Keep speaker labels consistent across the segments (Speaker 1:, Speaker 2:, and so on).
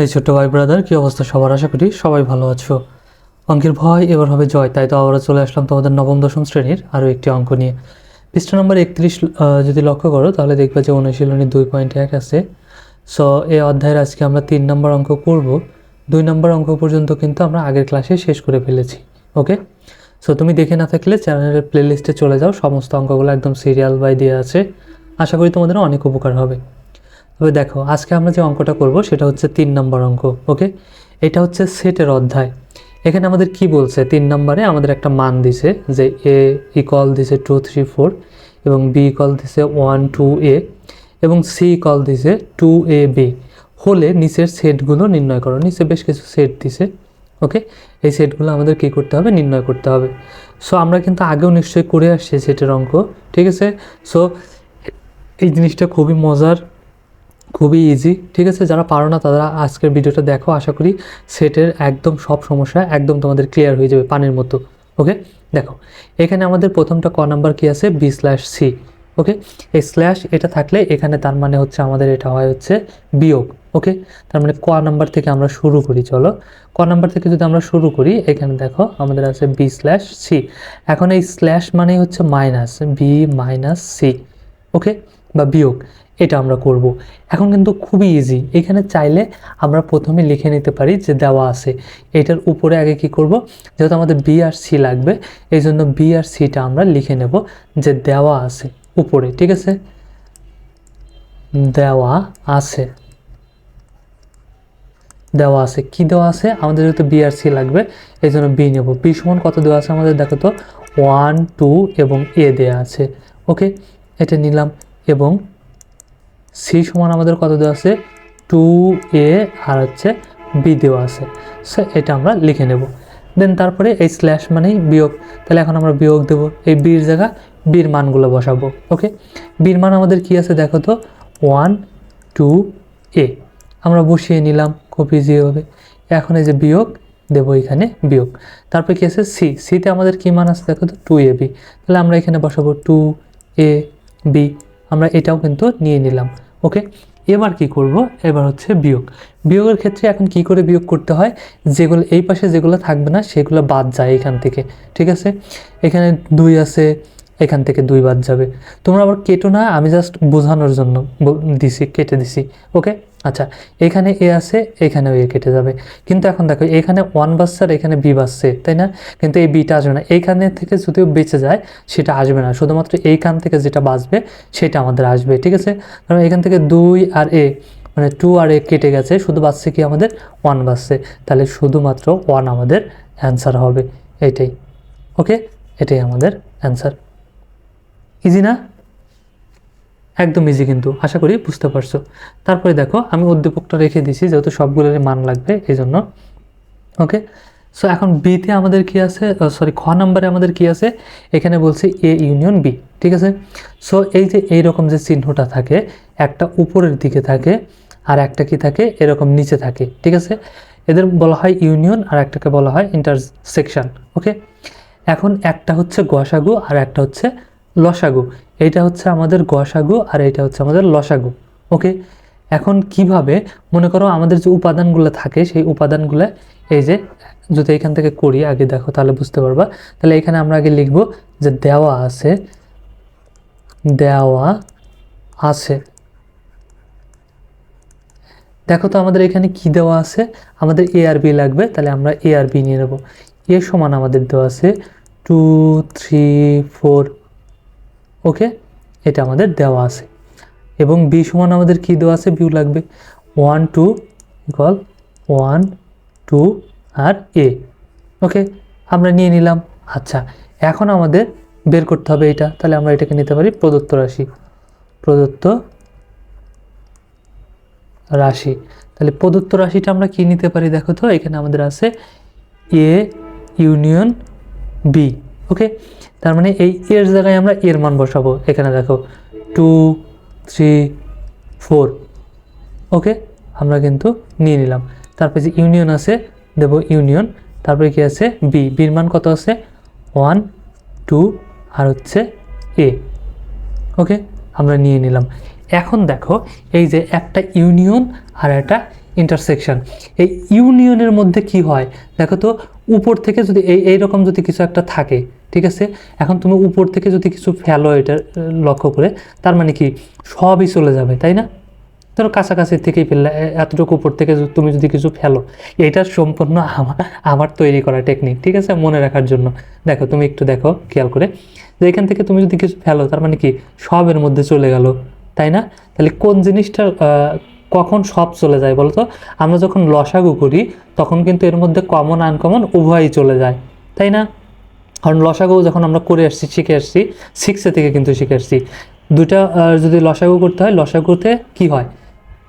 Speaker 1: এই ছোট্ট ভাই ব্রাদার কী অবস্থা সবার? আশা করি সবাই ভালো আছো। অঙ্কের ভয় এবার হবে জয়, তাই তো আবারও চলে আসলাম তোমাদের নবম, দশম শ্রেণির আরও একটি অঙ্ক নিয়ে। পৃষ্ঠা নম্বর একত্রিশ যদি লক্ষ্য করো, তাহলে দেখবে যে অনুশীলনী দুই পয়েন্ট এক আছে। সো এই অধ্যায়ের আজকে আমরা তিন নম্বর অঙ্ক করব। দুই নম্বর অঙ্ক পর্যন্ত কিন্তু আমরা আগের ক্লাসে শেষ করে ফেলেছি ওকে সো তুমি দেখে না থাকলে চ্যানেলের প্লেলিস্টে চলে যাও, সমস্ত অঙ্কগুলো একদম সিরিয়াল বাই দিয়ে আছে। আশা করি তোমাদের অনেক উপকার হবে। তবে দেখো, আজকে আমরা যে অঙ্কটা করব সেটা হচ্ছে তিন নম্বর অঙ্ক, ওকে? এটা হচ্ছে সেটের অধ্যায়। এখানে আমাদের কি বলছে? তিন নম্বরে আমাদের একটা মান দিছে যে এ ইকল দিছে টু থ্রি ফোর এবং বি ইকল দিছে ওয়ান টু এ এবং সি ইকল দিছে টু এ বি হলে নিচের সেটগুলো নির্ণয় করো। নিচে বেশ কিছু সেট দিছে, ওকে? এই সেটগুলো আমাদের কী করতে হবে? নির্ণয় করতে হবে। সো আমরা কিন্তু আগেও নিশ্চয়ই করে আসছি সেটের অঙ্ক, ঠিক আছে? সো এই জিনিসটা খুবই মজার খুবই ইজি ঠিক আছে? যারা পারো না, তারা আজকের ভিডিওটা দেখো, আশা করি সেটের একদম সব সমস্যা একদম তোমাদের ক্লিয়ার হয়ে যাবে পানির মতো ওকে দেখো, এখানে আমাদের প্রথমটা ক নাম্বার কি আছে? বি স্ল্যাশ সি ওকে এই স্ল্যাশ এটা থাকলে এখানে তার মানে হচ্ছে আমাদের এটা হয় হচ্ছে বিয়োগ ওকে তার মানে ক নাম্বার থেকে আমরা শুরু করি, চলো। ক নাম্বার থেকে যদি আমরা শুরু করি, এখানে দেখো আমাদের আছে বি স্ল্যাশ সি এখন এই স্ল্যাশ মানেই হচ্ছে minus B minus C okay বা বিয়োগ। এটা আমরা করব। এখন কিন্তু খুবই ইজি এখানে চাইলে আমরা প্রথমে লিখে নিতে পারি যে দেওয়া আছে। এটার উপরে আগে কি করব? যেহেতু আমাদের বি আর সি লাগবে এই জন্য বি আর সিটা আমরা লিখে নেব যে দেওয়া আছে উপরে, ঠিক আছে? দেওয়া আছে। দেওয়া আছে। কি দেওয়া আছে? আমাদের যেহেতু বি আর সি লাগবে এই জন্য বি নেব। বি সমান কত দেওয়া আছে আমাদের? দেখো তো ওয়ান টু এবং এ দেওয়া আছে। ওকে এটা নিলাম এবং সি সমান আমাদের কত দেওয়া আছে? টু এ আর হচ্ছে বি দেওয়া আছে। সো এটা আমরা লিখে নেব। দেন তারপরে এই স্ল্যাশ মানেই বিয়োগ। তাহলে এখন আমরা বিয়োগ দেব। এই বির জায়গা বির মানগুলো বসাবো। ওকে বির মান আমাদের কি আছে দেখো তো? ওয়ান টু এ আমরা বসিয়ে নিলাম খুব ইজি হবে। এখন এই যে বিয়োগ, দেবো এখানে বিয়োগ। তারপরে কি আছে? সি সিতে আমাদের কি মান আছে দেখো তো? টু এ বি তাহলে আমরা এখানে বসাবো টু এ বি আমরা এটাও কিন্তু নিয়ে নিলাম, ওকে? এবার কি করব? এবার হচ্ছে বিয়োগ। বিয়োগের ক্ষেত্রে এখন কি করে বিয়োগ করতে হয়? যেগুলো, এই পাশে যেগুলো থাকবে না, সেগুলো বাদ যায় এখান থেকে, ঠিক আছে? এখানে দুই আছে এখান থেকে দুই বাদ যাবে। তোমরা আবার কেটো না, আমি জাস্ট বোঝানোর জন্য দিছি, কেটে দিছি ওকে আচ্ছা এখানে এ আছে, এখানেও এ কেটে যাবে। কিন্তু এখন দেখো, এখানে ওয়ান বাসছে আর এখানে বি বাসছে তাই না? কিন্তু এই বিটা আসবে না। এইখানে থেকে যদিও বেঁচে যায়, সেটা আসবে না। শুধুমাত্র এইখান থেকে যেটা বাঁচবে, সেটা আমাদের আসবে, ঠিক আছে? কারণ এখান থেকে দুই আর এ মানে টু আর এ কেটে গেছে, শুধু বাঁচছে কি আমাদের? ওয়ান বাসছে তাহলে শুধুমাত্র ওয়ান আমাদের অ্যান্সার হবে, এটাই ওকে এটাই আমাদের অ্যান্সার ইজি না? একদম ইজি কিন্তু, আশা করি বুঝতে পারছ। তারপরে দেখো, আমি উদ্দীপকটা রেখে দিছি যেহেতু সবগুলোরই মান লাগবে এই জন্য ওকে সো এখন বিতে আমাদের কি আছে? সরি খ নম্বরে আমাদের কি আছে? এখানে বলছি এ ইউনিয়ন বি ঠিক আছে? সো এই যে এই রকম যে চিহ্নটা থাকে, একটা উপরের দিকে থাকে, আর একটা কি থাকে? এরকম নিচে থাকে, ঠিক আছে? এদের বলা হয় ইউনিয়ন, আর একটাকে বলা হয় ইন্টারসেকশন ওকে এখন একটা হচ্ছে গসাগু আর একটা হচ্ছে লসাগু। এইটা হচ্ছে আমাদের গসাগু আর এইটা হচ্ছে আমাদের লসাগু। ওকে? এখন কীভাবে, মনে করো আমাদের যে উপাদানগুলো থাকে, সেই উপাদানগুলো এই যে, যদি এখান থেকে করি, আগে দেখো তাহলে বুঝতে পারবা। তাহলে এখানে আমরা আগে লিখব যে দেওয়া আছে দেওয়া আছে। দেখো তো আমাদের এখানে কি দেওয়া আছে? আমাদের এ আর বি লাগবে, তাহলে আমরা এ আর বি নিয়ে নেব। এ সমান আমাদের দেওয়া আছে টু থ্রি ফোর ওকে? এটা আমাদের দেওয়া আছে। এবং বি সমান আমাদের কি দেওয়া আছে? বিউ লাগবে। One two equal one two R A okay? আমরা নিয়ে নিলাম। আচ্ছা এখন আমাদের বের করতে হবে এটা। তাহলে আমরা এটাকে নিতে পারি প্রদত্ত রাশি। প্রদত্ত রাশি। তাহলে প্রদত্ত রাশিটা আমরা কি নিতে পারি? দেখো তো, এখানে আমাদের আছে এ ইউনিয়ন বি ওকে তার মানে এই এর জায়গায় আমরা এর মান বসাবো। এখানে দেখো টু থ্রি ফোর ওকে আমরা কিন্তু নিয়ে নিলাম। তারপরে যে ইউনিয়ন আছে, দেব ইউনিয়ন তারপরে কি আছে? বি বির মান কত আছে? ওয়ান টু আর হচ্ছে এ ওকে আমরা নিয়ে নিলাম। এখন দেখো, এই যে একটা ইউনিয়ন আর একটা ইন্টারসেকশন এই ইউনিয়নের মধ্যে কি হয়? দেখো তো, উপর থেকে যদি এই এইরকম যদি কিছু একটা থাকে, ঠিক আছে? এখন তুমি উপর থেকে যদি কিছু ফেলো এটা লক্ষ্য করে, তার মানে কি? সবই চলে যাবে, তাই না? ধরো কাছাকাছি থেকেই ফেললে এতটুকু উপর থেকে তুমি যদি কিছু ফেলো, এটা সম্পূর্ণ আমার আমার তৈরি করা টেকনিক ঠিক আছে? মনে রাখার জন্য। দেখো, তুমি একটু দেখো, খেয়াল করে। যে এখান থেকে তুমি যদি কিছু ফেলো, তার মানে কি? সবের মধ্যে চলে গেল, তাই না? তাহলে কোন জিনিসটা কখন সব চলে যায় বলতো? আমরা যখন লসাগু করি, তখন কিন্তু এর মধ্যে কমন আনকমন উভয়ই চলে যায়, তাই না? কারণ লসাগু যখন আমরা করে আসছি, শিখে আসছি সিক্সে থেকে কিন্তু শিখে আসছি। দুটা যদি লসাগু করতে হয়, লসাগুতে কি হয়?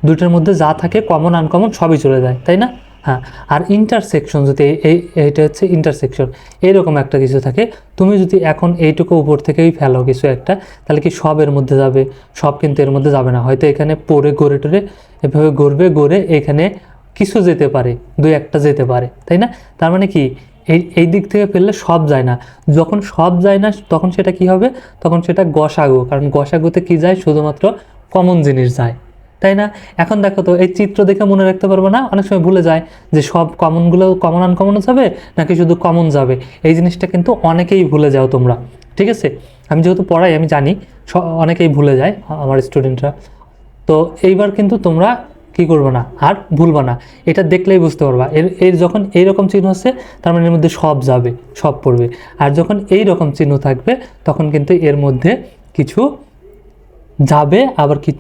Speaker 1: দুটার মধ্যে যা থাকে কমন আনকমন সবই চলে যায়, তাই না? হ্যাঁ আর ইন্টারসেকশন যদি এই- এই এইটা হচ্ছে ইন্টারসেকশন এইরকম একটা কিছু থাকে। তুমি যদি এখন এইটুকু উপর থেকেই ফেলো কিছু একটা, তাহলে কি সব এর মধ্যে যাবে? সব কিন্তু এর মধ্যে যাবে না। হয়তো এখানে পড়ে, গড়ে টরে এভাবে গড়বে, গড়ে এখানে কিছু যেতে পারে, দুই একটা যেতে পারে, তাই না? তার মানে কি, এই এই দিক থেকে ফেললে সব যায় না। যখন সব যায় না, তখন সেটা কি হবে? তখন সেটা গসাগু। কারণ গসাগুতে কি যায়? শুধুমাত্র কমন জিনিস যায়। তাই না? এখন দেখো তো, এই চিত্র দেখে মনে রাখতে পারব না? অনেক সময় ভুলে যায় যে সব কমনগুলো কমন আনকমনও যাবে নাকি শুধু কমন যাবে? এই জিনিসটা কিন্তু অনেকেই ভুলে যাও তোমরা, ঠিক আছে? আমি যেহেতু পড়াই, আমি জানি অনেকেই ভুলে যায় আমার স্টুডেন্টরা তো এইবার কিন্তু তোমরা কি করবে না, আর ভুলবা না। এটা দেখলেই বুঝতে পারবা। এর এর যখন এইরকম চিহ্ন হচ্ছে তার মানে এর মধ্যে সব যাবে, সব পড়বে। আর যখন এই রকম চিহ্ন থাকবে, তখন কিন্তু এর মধ্যে কিছু যাবে, আবার কি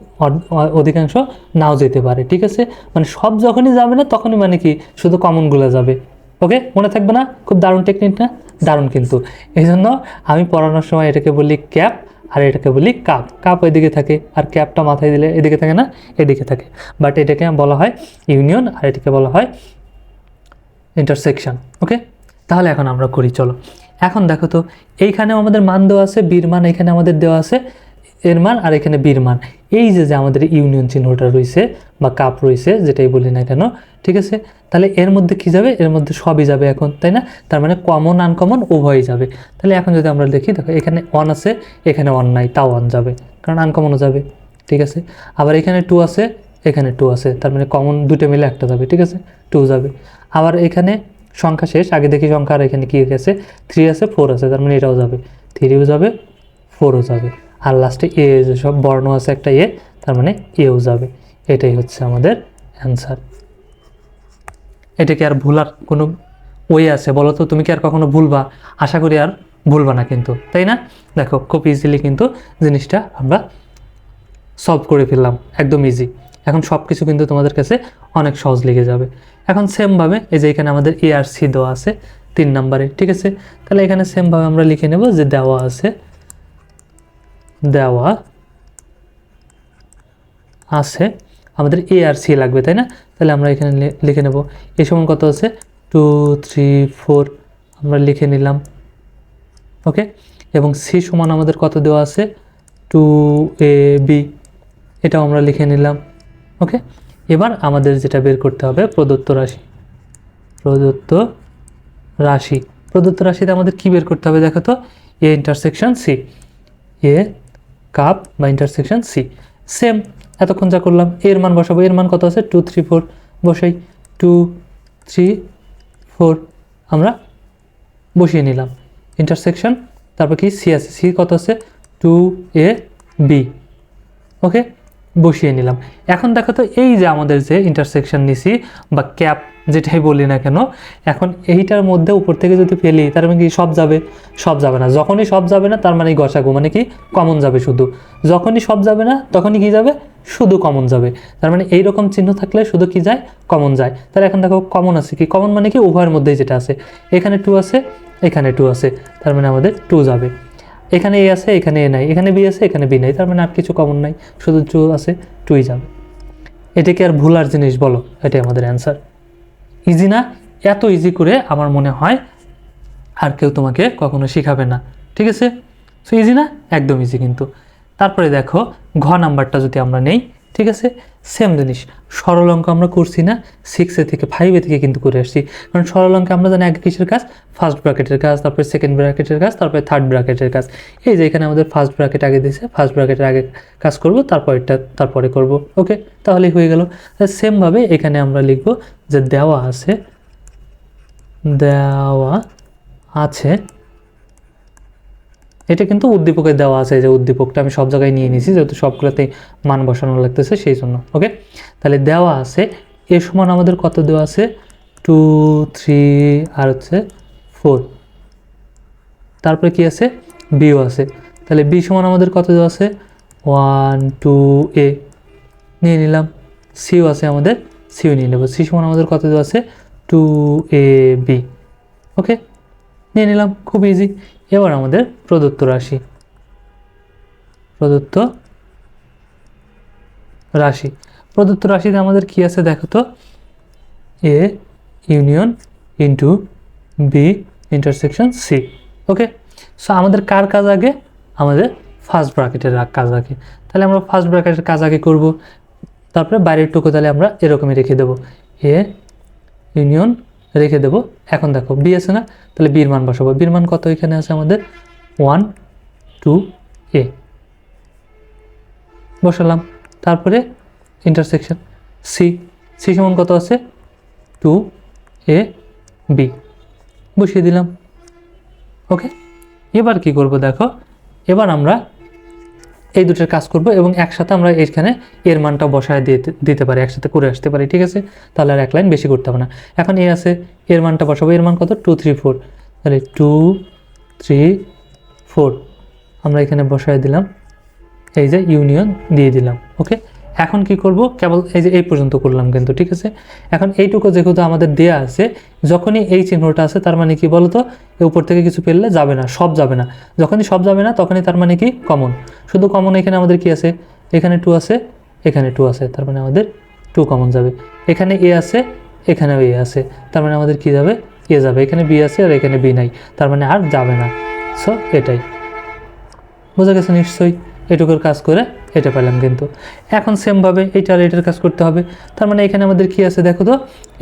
Speaker 1: অধিকাংশ নাও যেতে পারে, ঠিক আছে? মানে সব যখনই যাবে না, তখনই মানে কি শুধু কমনগুলো যাবে ওকে মনে থাকবে না? খুব দারুণ টেকনিক না? দারুণ কিন্তু। এই জন্য আমি পড়ানোর সময় এটাকে বলি ক্যাপ আর এটাকে বলি কাপ কাপ এদিকে থাকে, আর ক্যাপটা মাথায় দিলে এদিকে থাকে না, এদিকে থাকে। বাট এটাকে বলা হয় ইউনিয়ন আর এটাকে বলা হয় ইন্টারসেকশন ওকে তাহলে এখন আমরা করি, চলো। এখন দেখো তো, এইখানেও আমাদের মান দেওয়া আছে, বীর মান এখানে আমাদের দেওয়া আছে এর মান আর এখানে বীর মান। এই যে যে আমাদের ইউনিয়ন চিহ্নটা রয়েছে বা কাপ রয়েছে, যেটাই বলি না কেন, ঠিক আছে? তাহলে এর মধ্যে কি যাবে? এর মধ্যে সবই যাবে এখন, তাই না? তার মানে কমন আনকমন উভয়ই যাবে। তাহলে এখন যদি আমরা দেখি, দেখো এখানে ওয়ান আছে, এখানে ওয়ান নাই, তাও ওয়ান যাবে। কারণ আনকমনও যাবে, ঠিক আছে? আবার এখানে টু আছে, এখানে টু আছে। তার মানে কমন দুটো মিলে একটা যাবে, ঠিক আছে? টু যাবে। আবার এখানে সংখ্যা শেষ, আগে দেখি সংখ্যা আর এখানে কী আছে? থ্রি আছে ফোর আছে, তার মানে এটাও যাবে। থ্রিও যাবে ফোরও যাবে। আর লাস্টে এ যে সব বর্ণ আছে একটা এ, তার মানে এও যাবে। এটাই হচ্ছে আমাদের অ্যান্সার এটা কি আর ভুলার কোনো ওয়ে আছে? বলো তো তুমি কি আর কখনো ভুলবা? আশা করি আর ভুলবা না কিন্তু, তাই না? দেখো, খুব ইজিলি কিন্তু জিনিসটা আমরা সলভ করে ফেললাম, একদম ইজি এখন সব কিছু কিন্তু তোমাদের কাছে অনেক সহজ লেগে যাবে। এখন সেমভাবে এই যে এখানে আমাদের এ আর সি দেওয়া আছে, তিন নাম্বারে, ঠিক আছে? তাহলে এখানে সেমভাবে আমরা লিখে নেব যে দেওয়া আছে দেওয়া আছে। আমাদের এ আর সি লাগবে, তাই না? তাহলে আমরা এখানে লিখে নেব। এই সমান কত আছে? টু থ্রি ফোর আমরা লিখে নিলাম। ওকে এবং সি সমান আমাদের কত দেওয়া আছে? টু এ বি এটাও আমরা লিখে নিলাম। ওকে এবার আমাদের যেটা বের করতে হবে, প্রদত্ত রাশি। প্রদত্ত রাশি। প্রদত্ত রাশিতে আমাদের কি বের করতে হবে, দেখো তো? A intersection C A cup বা ইন্টারসেকশন সি সেম এতক্ষণ যা করলাম, এর মান বসাবো। এর মান কত আছে? টু থ্রি ফোর বসাই টু থ্রি ফোর আমরা বসিয়ে নিলাম। ইন্টারসেকশন তারপর কি? সি আছে। সি কত আছে? টু এ বি ওকে বসিয়ে নিলাম। এখন দেখো তো এই যে আমাদের যে ইন্টারসেকশন নিছি বা ক্যাপ যেটাই বলি না কেন, এখন এইটার মধ্যে উপর থেকে যদি ফেলি, তার মানে কি সব যাবে? সব যাবে না। যখনই সব যাবে না, তার মানে গসাগু? মানে কি কমন যাবে শুধু। যখনই সব যাবে না, তখনই কি যাবে? শুধু কমন যাবে। তার মানে এইরকম চিহ্ন থাকলে শুধু কি যায়? কমন যায়। তাহলে এখন দেখো কমন আছে কি? কমন মানে কি উভয়ের মধ্যেই যেটা আছে। এখানে টু আছে, এখানে টু আছে। তার মানে আমাদের টু যাবে। এখানে এ আছে, এখানে এ নাই। এখানে বি আছে, এখানে বি নাই। তার মানে আর কিছু কমন নাই। শুধু টু আছে, টুই যাবে। এটাকে আর ভুলার জিনিস বলো, এটাই আমাদের অ্যান্সার ইজি না? এত ইজি করে আমার মনে হয় আর কেউ তোমাকে কখনো শেখাবে না। ঠিক আছে? সো ইজি না? একদম ইজি কিন্তু। তারপরে দেখো, ঘ নাম্বারটা যদি আমরা নেই, ঠিক আছে? সেম জিনিস। সরল অঙ্ক আমরা করছি না সিক্সে থেকে ফাইভে থেকে কিন্তু করে আসছি। কারণ সরল অঙ্কে আমরা জানি আগে কিসের কাজ? ফার্স্ট ব্র্যাকেটের কাজ, তারপরে সেকেন্ড ব্র্যাকেটের কাজ, তারপরে থার্ড ব্র্যাকেটের কাজ। এই যে এখানে আমাদের ফার্স্ট ব্র্যাকেট আগে দিয়েছে ফার্স্ট ব্র্যাকেটের আগে কাজ করব, তারপরেরটা, তারপরে করব। ওকে তাহলেই হয়ে গেল। সেমভাবে এখানে আমরা লিখব যে দেওয়া আছে দেওয়া আছে এটা কিন্তু উদ্দীপকে দেওয়া আছে, যে উদ্দীপকটা আমি সব জায়গায় নিয়ে নিয়েছি, যেহেতু সবগুলোতেই মান বসানো লাগতেছে, সেই জন্য ওকে তাহলে দেওয়া আছে, এ সমান আমাদের কত দেওয়া আছে? টু থ্রি আর হচ্ছে ফোর তারপরে কি আছে? বিও আছে। তাহলে বি সমান আমাদের কত দেওয়া আছে? ওয়ান টু এ নিয়ে নিলাম। সিও আছে আমাদের সিও নিয়ে নেব। সি সমান আমাদের কত দেওয়া আছে? টু এ বি ওকে নিয়ে নিলাম। খুব ইজি এবার আমাদের প্রদত্ত রাশি। প্রদত্ত রাশি। প্রদত্ত রাশিতে আমাদের কি আছে দেখো তো? A union into B intersection C okay so আমাদের কার কাজ আগে? আমাদের ফার্স্ট ব্র্যাকেটের কাজ আগে। তাহলে আমরা ফার্স্ট ব্র্যাকেটের কাজ আগে করব। তারপরে বাইরের টুকু তাহলে আমরা এরকমই রেখে দেবো। এ ইউনিয়ন রেখে দেবো। এখন দেখো বি আছে না? তাহলে বির মান বসাবো। বির মান কত এখানে আছে আমাদের? ওয়ান টু এ বসালাম। তারপরে ইন্টারসেকশন সি সি সমান কত আছে? টু এ বি বসিয়ে দিলাম। ওকে এবার কি করব দেখো? এবার আমরা এই দুটোর কাজ করব এবং একসাথে আমরা এখানে এর মানটা বসায় দিতে দিতে পারি, একসাথে করে আসতে পারি, ঠিক আছে? তাহলে আর এক লাইন বেশি করতে হবে না। এখন এ আছে, এর মানটা বসাবো। এর মান কত? টু থ্রি ফোর তাহলে টু থ্রি ফোর আমরা এখানে বসায় দিলাম, এই যে ইউনিয়ন দিয়ে দিলাম ওকে এখন কি করব? কেবল এই যে এই পর্যন্ত করলাম কিন্তু, ঠিক আছে? এখন এইটুকু যেহেতু আমাদের দেয়া আছে, যখনই এই চিহ্নটা আছে, তার মানে কি বলতো? উপর থেকে কিছু পেললে যাবে না, সব যাবে না। যখনই সব যাবে না, তখনই তার মানে কি? কমন শুধু কমন এখানে আমাদের কি আছে? এখানে টু আছে, এখানে টু আছে, তার মানে আমাদের টু কমন যাবে। এখানে এ আছে, এখানেও এ আছে, তার মানে আমাদের কি যাবে? এ যাবে। এখানে বি আছে আর এখানে বি নাই, তার মানে আর যাবে না। সো এটাই। বোঝা গেছে নিশ্চয়ই? এটুকুর কাজ করে এটা পেলাম কিন্তু। এখন সেমভাবে এইটার এটার কাজ করতে হবে। তার মানে এখানে আমাদের কি আছে দেখো তো?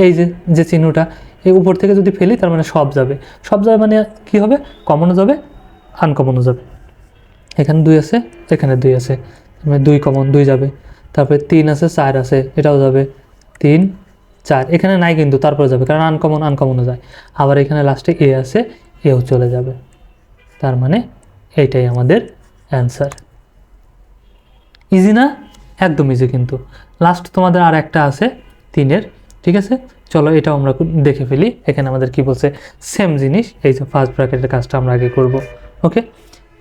Speaker 1: এই যে যে চিহ্নটা, এই উপর থেকে যদি ফেলি তার মানে সব যাবে। সব যাবে মানে কি হবে? কমনও যাবে, আনকমনও যাবে। এখানে দুই আছে, এখানে দুই আছে। মানে দুই কমন দুই যাবে। তারপরে তিন আছে, চার আছে, এটাও যাবে। তিন, চার, এখানে নাই কিন্তু, তারপরে যাবে, কারণ আনকমন, আনকমনও যায়। আবার এখানে লাস্টে এ আছে, এও চলে যাবে। তার মানে এইটাই আমাদের অ্যান্সার ইজি না? একদম ইজি কিন্তু। লাস্ট তোমাদের আর একটা আছে, তিনের। ঠিক আছে? চলো এটাও আমরা দেখে ফেলি। এখানে আমাদের কি বলছে? সেম জিনিস। এই যে ফার্স্ট ব্র্যাকেটের কাজটা আমরা আগে করব। ওকে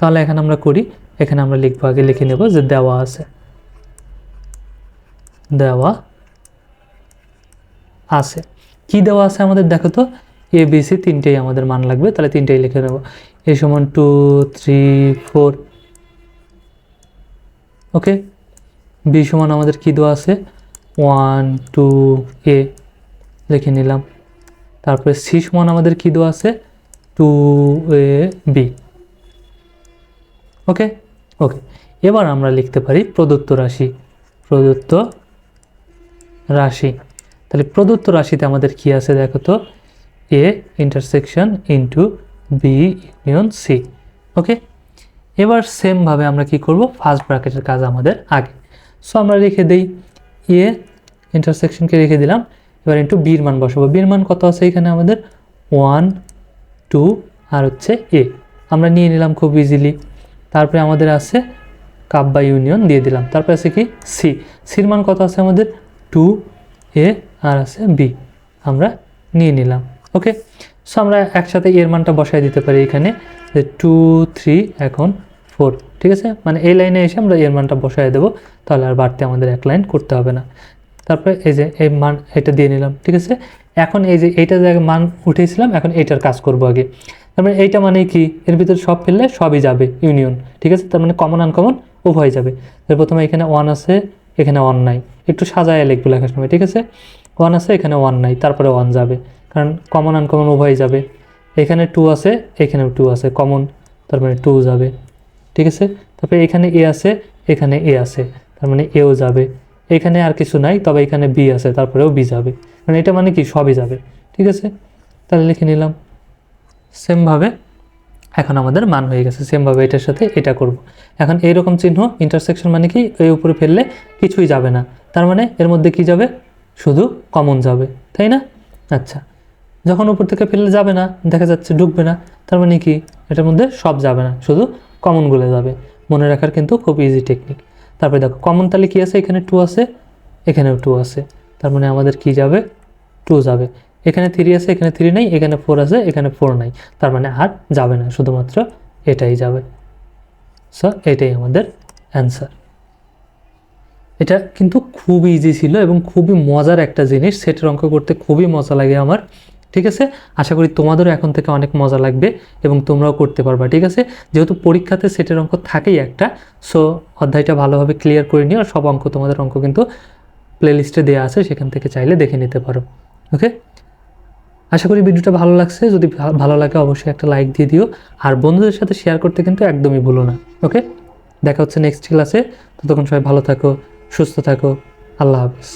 Speaker 1: তাহলে এখানে আমরা করি। এখানে আমরা লিখব আগে, লিখে নেব যে দেওয়া আছে। দেওয়া আছে। কি দেওয়া আছে আমাদের দেখো তো? এ বি সি তিনটেই আমাদের মান লাগবে। তাহলে তিনটেই লিখে নেব। এ সমান two three four okay B সমান আমাদের কী দেওয়া আছে? ওয়ান টু এ লিখে নিলাম। তারপরে সি সমান আমাদের কী দেওয়া আছে? টু এ বি ওকে ওকে এবার আমরা লিখতে পারি প্রদত্ত রাশি। প্রদত্ত রাশি। তাহলে প্রদত্ত রাশিতে আমাদের কি আছে দেখো তো? A intersection into B union C okay এবার সেমভাবে আমরা কি করব? ফার্স্ট ব্র্যাকেটের কাজ আমাদের আগে। সো আমরা রেখে দেই এ ইন্টারসেকশনকে রেখে দিলাম। এবার ইন্টু বির মান বসাবো। বির মান কত আছে এখানে আমাদের? ওয়ান টু আর হচ্ছে এ আমরা নিয়ে নিলাম খুব ইজিলি তারপরে আমাদের আছে কাপ বা ইউনিয়ন দিয়ে দিলাম। তারপরে আছে কি? সি সির মান কত আছে আমাদের? টু এ আর আছে বি আমরা নিয়ে নিলাম। ওকে সো আমরা একসাথে এর মানটা বসায় দিতে পারি এখানে। যে টু থ্রি এখন ফোর, ঠিক আছে? মানে এই লাইনে এসে আমরা এর মানটা বসায় দেবো, তাহলে আর বাড়তে আমাদের এক লাইন করতে হবে না। তারপরে এই যে এই মান এটা দিয়ে নিলাম, ঠিক আছে? এখন এই যে এইটা জায়গায় মান উঠেছিলাম এখন এইটার কাজ করব আগে। তার মানে এইটা মানে কি? এর ভিতরে সব ফেললে সবই যাবে ইউনিয়ন ঠিক আছে? তার মানে কমন আনকমন উভয় যাবে। এর প্রথমে এখানে ওয়ান আছে, এখানে ওয়ান নাই। একটু সাজায় লিখব লেখার সময়, ঠিক আছে? ওয়ান আছে, এখানে ওয়ান নাই, তারপরে ওয়ান যাবে। কারণ কমন আনকমন উভয় যাবে। এখানে টু আছে, এখানেও টু আছে কমন তার মানে টু যাবে। ঠিক আছে? তারপরে এখানে এ আছে, এখানে এ আছে, তার মানে এও যাবে। এখানে আর কিছু নাই, তবে এখানে বি আছে, তারপরেও বি যাবে। মানে এটা মানে কি? সবই যাবে। ঠিক আছে? তাহলে লিখে নিলাম। সেমভাবে এখন আমাদের মান হয়ে গেছে। সেমভাবে এটার সাথে এটা করব। এখন এইরকম চিহ্ন ইন্টারসেকশন মানে কি? এই উপরে ফেললে কিছুই যাবে না। তার মানে এর মধ্যে কি যাবে? শুধু কমন যাবে। তাই না? আচ্ছা। যখন উপর থেকে ফেললে যাবে না, দেখা যাচ্ছে ঢুকবে না। তার মানে কি? এটার মধ্যে সব যাবে না। শুধু কমনগুলো যাবে। মনে রাখার কিন্তু খুব ইজি টেকনিক তারপরে দেখো কমন তাহলে কি আছে? এখানে টু আছে, এখানেও টু আছে। তার মানে আমাদের কি যাবে? টু যাবে। এখানে থ্রি আছে, এখানে থ্রি নাই, এখানে ফোর আছে, এখানে ফোর নাই। তার মানে আর যাবে না, শুধুমাত্র এটাই যাবে। সো এটাই আমাদের অ্যান্সার এটা কিন্তু খুব ইজি ছিল এবং খুবই মজার একটা জিনিস। সেটের অঙ্ক করতে খুবই মজা লাগে আমার। ঠিক আছে? আশা করি তোমাদেরও এখন থেকে অনেক মজা লাগবে এবং তোমরাও করতে পারবা, ঠিক আছে? যেহেতু পরীক্ষাতে সেটের অঙ্ক থাকেই একটা সো অধ্যায়টা ভালোভাবে ক্লিয়ার করে নিও। সব অঙ্ক তোমাদের অঙ্ক কিন্তু প্লেলিস্টে দেওয়া আছে, সেখান থেকে চাইলে দেখে নিতে পারো ওকে আশা করি ভিডিওটা ভালো লাগছে। যদি ভালো লাগে অবশ্যই একটা লাইক দিয়ে দিও। আর বন্ধুদের সাথে শেয়ার করতে কিন্তু একদমই ভুলো না ওকে দেখা হচ্ছে নেক্সট ক্লাসে ততক্ষণ সবাই ভালো থাকো, সুস্থ থাকো। আল্লাহ হাফিজ।